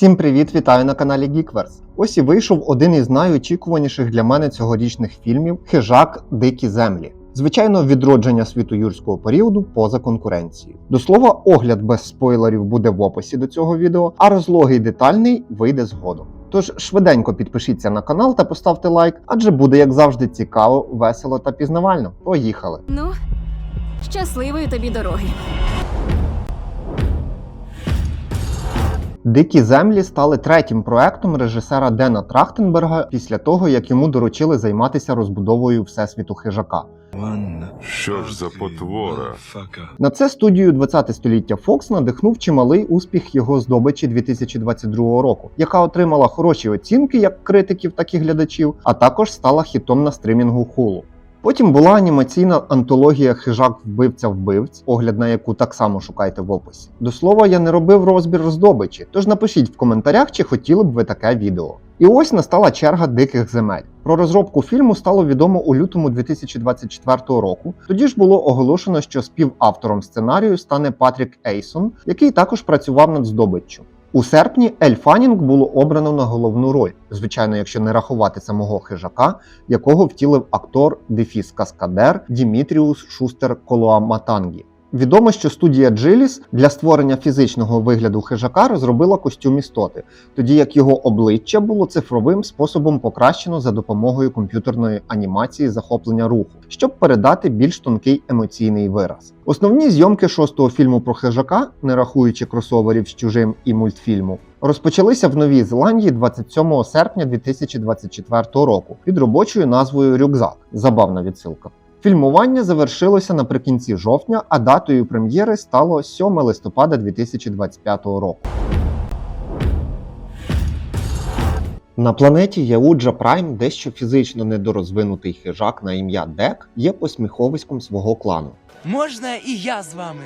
Всім привіт, вітаю на каналі Geekverse. Ось і вийшов один із найочікуваніших для мене цьогорічних фільмів Хижак Дикі землі. Звичайно, відродження світу юрського періоду поза конкуренцією. До слова, огляд без спойлерів буде в описі до цього відео, а розлогий детальний вийде згодом. Тож швиденько підпишіться на канал та поставте лайк, адже буде, як завжди, цікаво, весело та пізнавально. Поїхали! Ну, щасливої тобі дороги. Дикі землі стали третім проектом режисера Дена Трахтенберга після того, як йому доручили займатися розбудовою всесвіту хижака. Що ж за потвора? На це студію 20 століття Fox надихнув чималий успіх його здобичі 2022 року, яка отримала хороші оцінки як критиків, так і глядачів, а також стала хітом на стримінгу Hulu. Потім була анімаційна антологія Хижак вбивця вбивць, огляд на яку так само шукайте в описі. До слова, я не робив розбір здобичі, тож напишіть в коментарях, чи хотіли б ви таке відео. І ось настала черга диких земель. Про розробку фільму стало відомо у лютому 2024 року. Тоді ж було оголошено, що співавтором сценарію стане Патрік Ейсон, який також працював над здобиччю. У серпні Ель Фанінг було обрано на головну роль, звичайно, якщо не рахувати самого хижака, якого втілив актор Дефіс Каскадер Дімітріус Шустер Колоаматангі. Відомо, що студія Джиліс для створення фізичного вигляду хижака розробила костюм істоти, тоді як його обличчя було цифровим способом покращено за допомогою комп'ютерної анімації захоплення руху, щоб передати більш тонкий емоційний вираз. Основні зйомки шостого фільму про хижака, не рахуючи кросоверів з чужим і мультфільму, розпочалися в Новій Зеландії 27 серпня 2024 року під робочою назвою Рюкзак. Забавна відсилка. Фільмування завершилося наприкінці жовтня, а датою прем'єри стало 7 листопада 2025 року. На планеті Яуджа Прайм дещо фізично недорозвинутий хижак на ім'я Дек є посміховиськом свого клану. Можна і я з вами?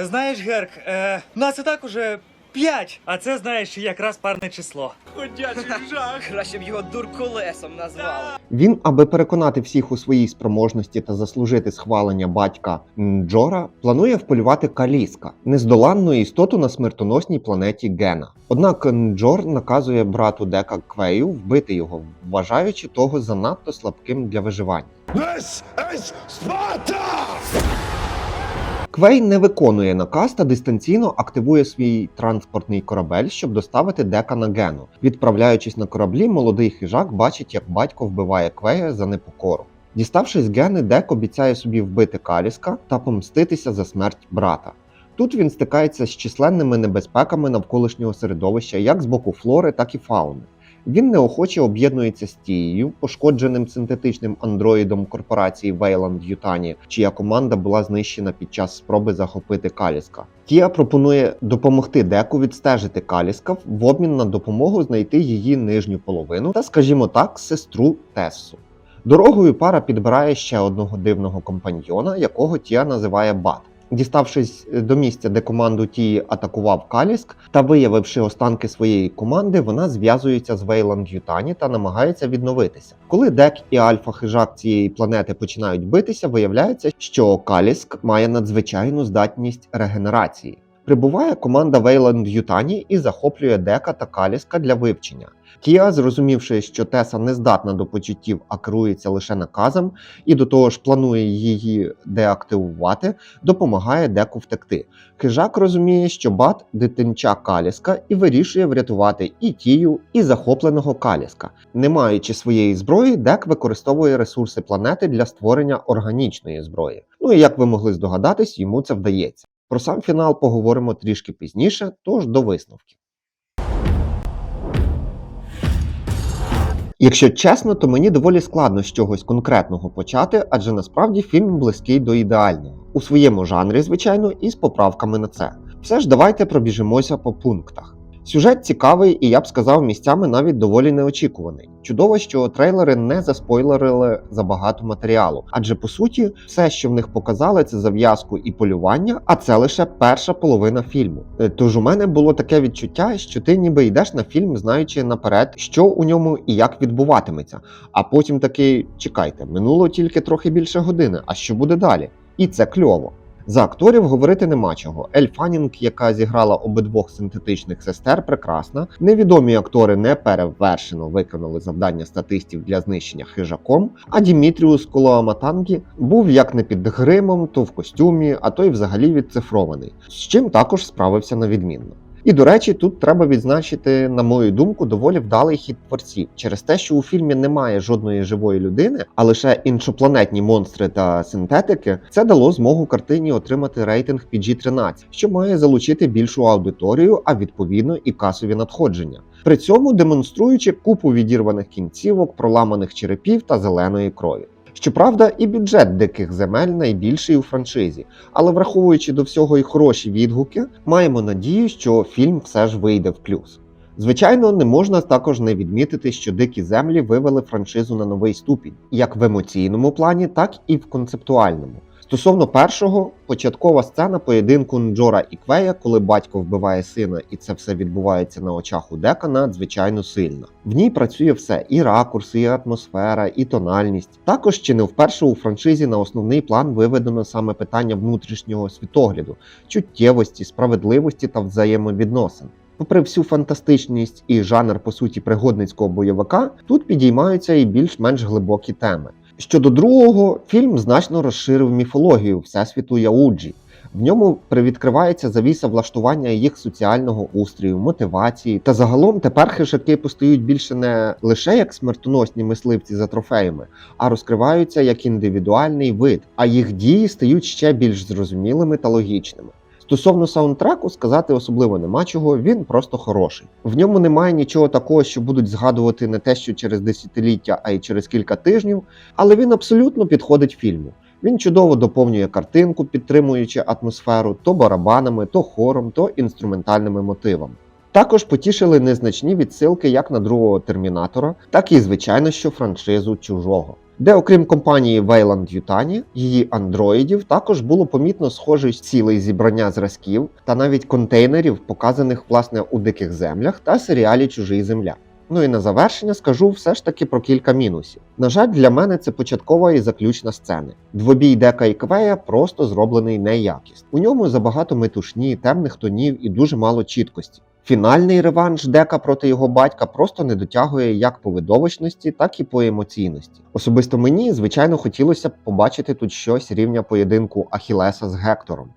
Е, знаєш, Герк, е, нас і так уже п'ять, а це знаєш якраз парне число. Ходячий жах. Краще б його дурколесом назвали. Він, аби переконати всіх у своїй спроможності та заслужити схвалення батька Нджора, планує вполювати Каліска, нездоланну істоту на смертоносній планеті Гена. Однак Нджор наказує брату Дека Квею вбити його, вважаючи того занадто слабким для виживання. This is Sparta! Квей не виконує наказ та дистанційно активує свій транспортний корабель, щоб доставити Дека на Гену. Відправляючись на кораблі, молодий хижак бачить, як батько вбиває Квея за непокору. Діставшись Гени, Дек обіцяє собі вбити Каліска та помститися за смерть брата. Тут він стикається з численними небезпеками навколишнього середовища як з боку флори, так і фауни. Він неохоче об'єднується з тією, пошкодженим синтетичним андроїдом корпорації Wayland Yutani, чия команда була знищена під час спроби захопити Каліска. Тія пропонує допомогти Деку відстежити Каліска в обмін на допомогу знайти її нижню половину та, скажімо так, сестру Тессу. Дорогою пара підбирає ще одного дивного компаньйона, якого Тія називає Бат. Діставшись до місця, де команду Ті атакував Каліск, та виявивши останки своєї команди, вона зв'язується з Вейланд Ютані та намагається відновитися. Коли Дек і Альфа хижак цієї планети починають битися, виявляється, що Каліск має надзвичайну здатність регенерації. Прибуває команда Вейланд Ютані і захоплює Дека та Каліска для вивчення. Тіа, зрозумівши, що Теса не здатна до почуттів, а керується лише наказом, і до того ж планує її деактивувати, допомагає Деку втекти. Хижак розуміє, що бат дитинча Каліска і вирішує врятувати і Тію, і захопленого Каліска. Не маючи своєї зброї, Дек використовує ресурси планети для створення органічної зброї. Ну і як ви могли здогадатись, йому це вдається. Про сам фінал поговоримо трішки пізніше, тож до висновків. Якщо чесно, то мені доволі складно з чогось конкретного почати, адже насправді фільм близький до ідеального у своєму жанрі, звичайно, і з поправками на це. Все ж давайте пробіжимося по пунктах. Сюжет цікавий і я б сказав місцями навіть доволі неочікуваний. Чудово, що трейлери не заспойлерили забагато матеріалу, адже по суті, все, що в них показали, це зав'язку і полювання, а це лише перша половина фільму. Е, Тож у мене було таке відчуття, що ти ніби йдеш на фільм, знаючи наперед, що у ньому і як відбуватиметься. А потім такий чекайте, минуло тільки трохи більше години. А що буде далі? І це кльово. За акторів говорити нема чого. Ель Фанінг, яка зіграла обидвох синтетичних сестер, прекрасна. Невідомі актори не перевершено виконали завдання статистів для знищення хижаком. А Дімітріус Колоаматангі був як не під гримом, то в костюмі, а то й взагалі відцифрований, з чим також справився на відмінно. І до речі, тут треба відзначити, на мою думку, доволі вдалий хід творців через те, що у фільмі немає жодної живої людини, а лише іншопланетні монстри та синтетики. Це дало змогу картині отримати рейтинг PG-13, що має залучити більшу аудиторію, а відповідно і касові надходження. При цьому демонструючи купу відірваних кінцівок, проламаних черепів та зеленої крові. Щоправда, і бюджет диких земель найбільший у франшизі, але враховуючи до всього і хороші відгуки, маємо надію, що фільм все ж вийде в плюс. Звичайно, не можна також не відмітити, що дикі землі вивели франшизу на новий ступінь, як в емоційному плані, так і в концептуальному. Стосовно першого, початкова сцена поєдинку Нджора і Квея, коли батько вбиває сина, і це все відбувається на очах у Дека, надзвичайно сильна. В ній працює все: і ракурс, і атмосфера, і тональність. Також чи не вперше у франшизі на основний план виведено саме питання внутрішнього світогляду, чуттєвості, справедливості та взаємовідносин. Попри всю фантастичність і жанр по суті пригодницького бойовика, тут підіймаються і більш-менш глибокі теми. Щодо другого, фільм значно розширив міфологію всесвіту Яуджі. В ньому привідкривається завіса влаштування їх соціального устрою, мотивації, та загалом тепер хижаки постають більше не лише як смертоносні мисливці за трофеями, а розкриваються як індивідуальний вид, а їх дії стають ще більш зрозумілими та логічними. Стосовно саундтреку сказати особливо нема чого, він просто хороший. В ньому немає нічого такого, що будуть згадувати не те, що через десятиліття, а й через кілька тижнів, але він абсолютно підходить фільму. Він чудово доповнює картинку, підтримуючи атмосферу то барабанами, то хором, то інструментальними мотивами. Також потішили незначні відсилки як на другого термінатора, так і, звичайно, що франшизу чужого. Де, окрім компанії Wayland Yutani, її андроїдів також було помітно схоже ціле зібрання зразків та навіть контейнерів, показаних власне у диких землях та серіалі Чужий земля. Ну і на завершення скажу все ж таки про кілька мінусів. На жаль, для мене це початкова і заключна сцени. Двобій Дека і Квея просто зроблений неякісно. У ньому забагато метушні, темних тонів і дуже мало чіткості. Фінальний реванш Дека проти його батька просто не дотягує як по видовищності, так і по емоційності. Особисто мені, звичайно, хотілося б побачити тут щось рівня поєдинку Ахілеса з Гектором.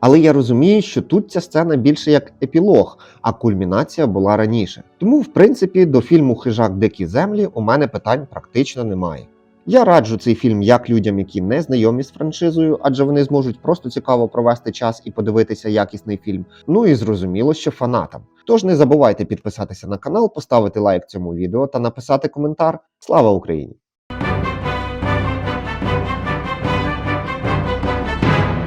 Але я розумію, що тут ця сцена більше як епілог, а кульмінація була раніше. Тому, в принципі, до фільму Хижак Дикі землі у мене питань практично немає. Я раджу цей фільм як людям, які не знайомі з франшизою, адже вони зможуть просто цікаво провести час і подивитися якісний фільм. Ну і зрозуміло, що фанатам. Тож не забувайте підписатися на канал, поставити лайк цьому відео та написати коментар. Слава Україні!